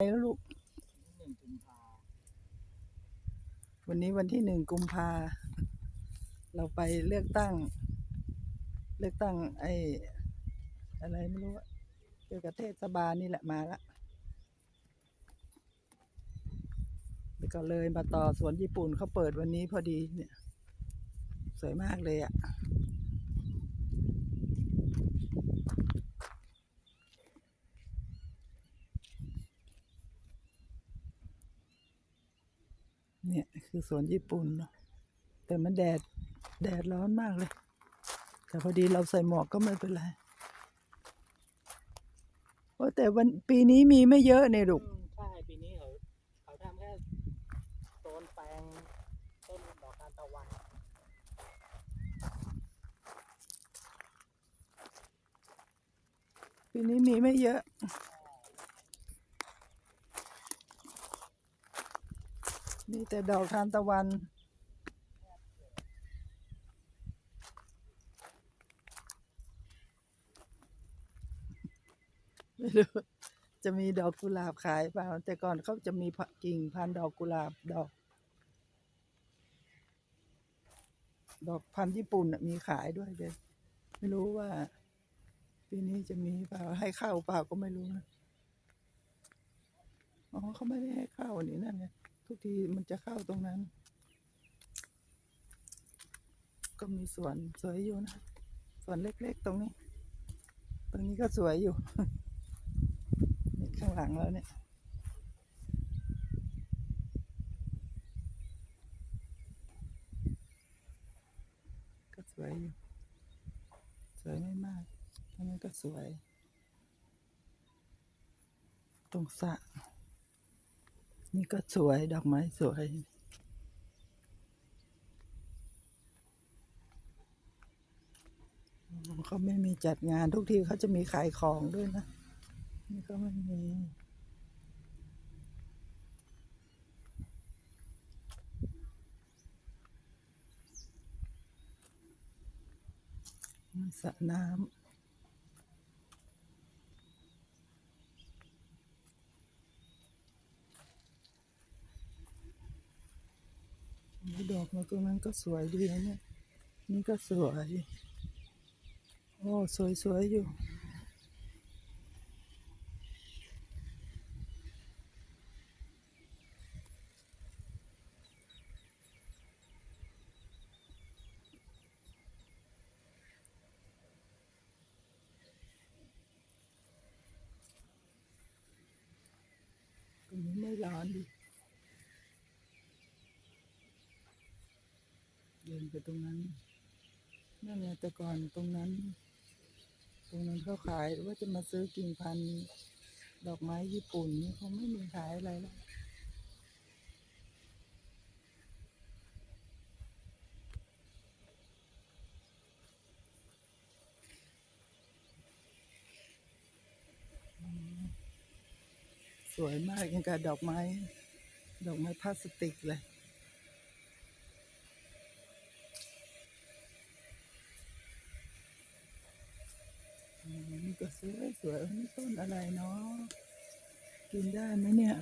แล้วลูก วันนี้วันที่หนึ่งกุมภา เราไปเลือกตั้ง เลือกตั้งไอ้อะไรไม่รู้อะเกี่ยวกับเทศบาลนี่แหละมาละแล้วก็เลยมาต่อสวนญี่ปุ่นเขาเปิดวันนี้พอดีเนี่ย สวยมากเลยอะ่ะ เนี่ยคือสวนญี่ปุ่นเนาะแต่มันแดดแดดร้อนมากเลย แต่พอดีเราใส่หมวกก็ไม่เป็นไรโอ้แต่วันปีนี้มีไม่เยอะเนี่ยลูกอืมใช่ปีนี้เขาเขาทำแค่โซนแปลงต้นดอกทานตะวันปีนี้มีไม่เยอะ มีแต่ดอกทานตะวัน ไม่รู้จะมีดอกกุหลาบขายเปล่า แต่ก่อนเขาจะมีกิ่งพันดอกกุหลาบดอก ดอกพันญี่ปุ่นมีขายด้วยเด็ไม่รู้ว่าปีนี้จะมีเปล่าให้เข้าเปล่าก็ไม่รู้นะอ๋อเขาไม่ได้ให้เข้านี่นั่นไง ทุกทีมันจะเข้าตรงนั้น ก็มีสวนสวยอยู่นะสวนเล็กๆตรงนี้ ตรงนี้ก็สวยอยู่นี่ข้างหลังแล้วเนี่ยก็สวยอยู่สวยไม่มากอันนี้ก็สวย ตรงสระ นี่ก็สวย ดอกไม้สวย เขาไม่มีจัดงานทุกทีเขาจะมีขายของด้วยนะ นี่ก็ไม่มีสระน้ำนี่ ดอกมันตรงนั้นก็สวยดีนะเนี่ย นี่ก็สวย โอ้สวยๆอยู่ ไม่ร้อนดิเดิน ไปตรงนั้นนั่นไงแต่ก่อนตรงนั้น ตรงนั้นเขาขายว่าจะมาซื้อกิ่งพันธุ์ดอกไม้ญี่ปุ่นนี่เขาไม่มีขายอะไรแล้วสวยมากยังกับดอกไม้ ดอกไม้พลาสติกเลย สวยสวยนี่ต้นอะไรเนาะกินได้ไหมเนี่ย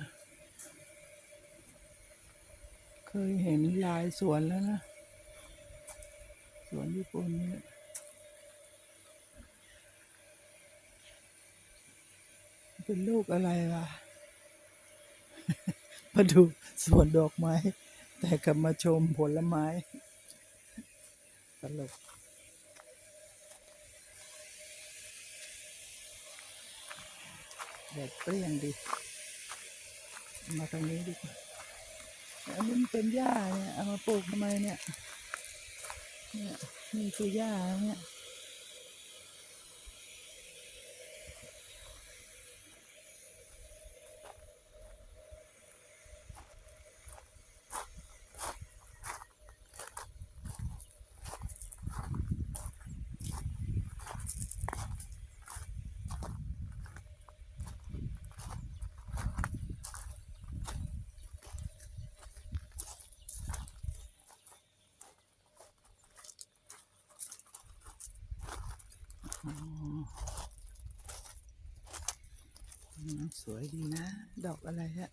เคยเห็นลายสวนแล้วนะสวนญี่ปุ่นเนี่ยเป็นลูกอะไรล่ะมาดูสวนดอกไม้ แต่กลับมาชมผลไม้ตลก แดดเปรี้ยงดิมาตรงนี้ดีกว่าอันนี้มันเป็นหญ้าเนี่ย เอามาปลูกทำไมเนี่ย เนี่ยนี่คือหญ้าเนี่ย สวยดีนะ ดอกอะไรฮะ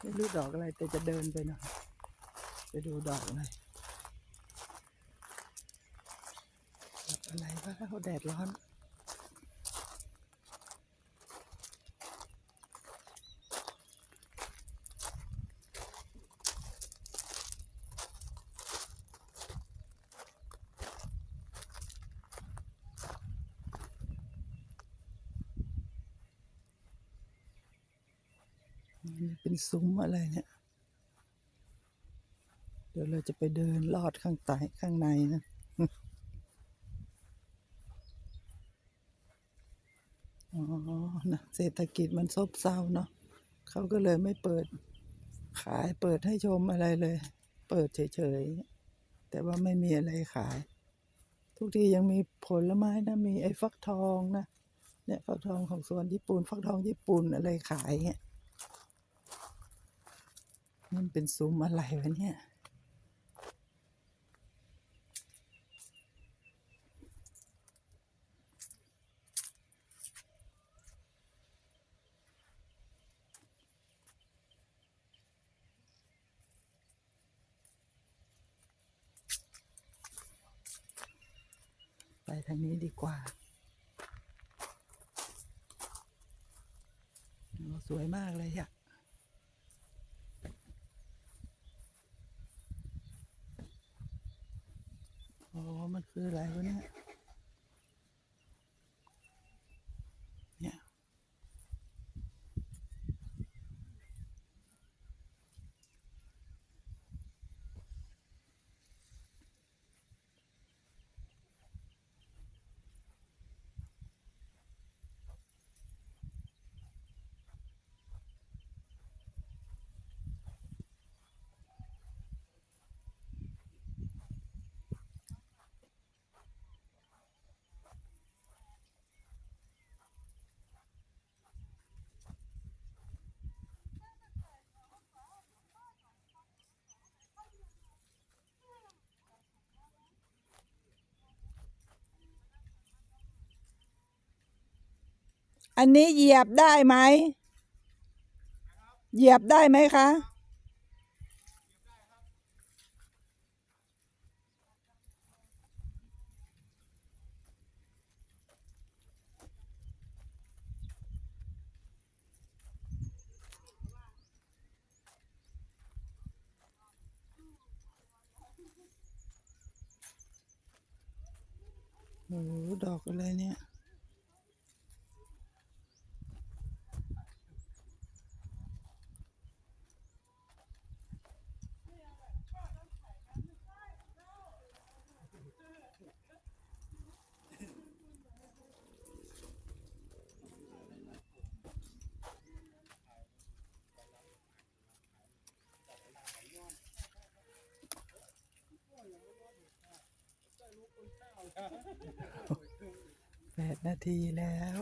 ไม่รู้ดอกอะไร แต่จะเดินไปหน่อยไปดูดอกอะไรดอกอะไรวะเขาแดดร้อน เป็นซุ้มอะไรเนี่ย เดี๋ยวเราจะไปเดินลอดข้างใต้ข้างในนะอ๋อนะเศรษฐกิจมันซบเซาเนาะเขาก็เลยไม่เปิดขายเปิดให้ชมอะไรเลย เปิดเฉยๆ แต่ว่าไม่มีอะไรขาย ทุกทียังมีผลไม้นะมีไอ้ฟักทองนะเนี่ยฟักทองของสวนญี่ปุ่น ฟักทองญี่ปุ่นอะไรขายเงี้ย มันเป็นซุ้มอะไรวะเนี่ย ไปทางนี้ดีกว่าสวยมากเลยอะโอ้มันคื ออะไรวะเนี่ย อันนี้เหยียบได้ไหม เหยียบได้ไหมคะ โอ้โหดอกอะไรเนี่ย ดนาทีแล้ว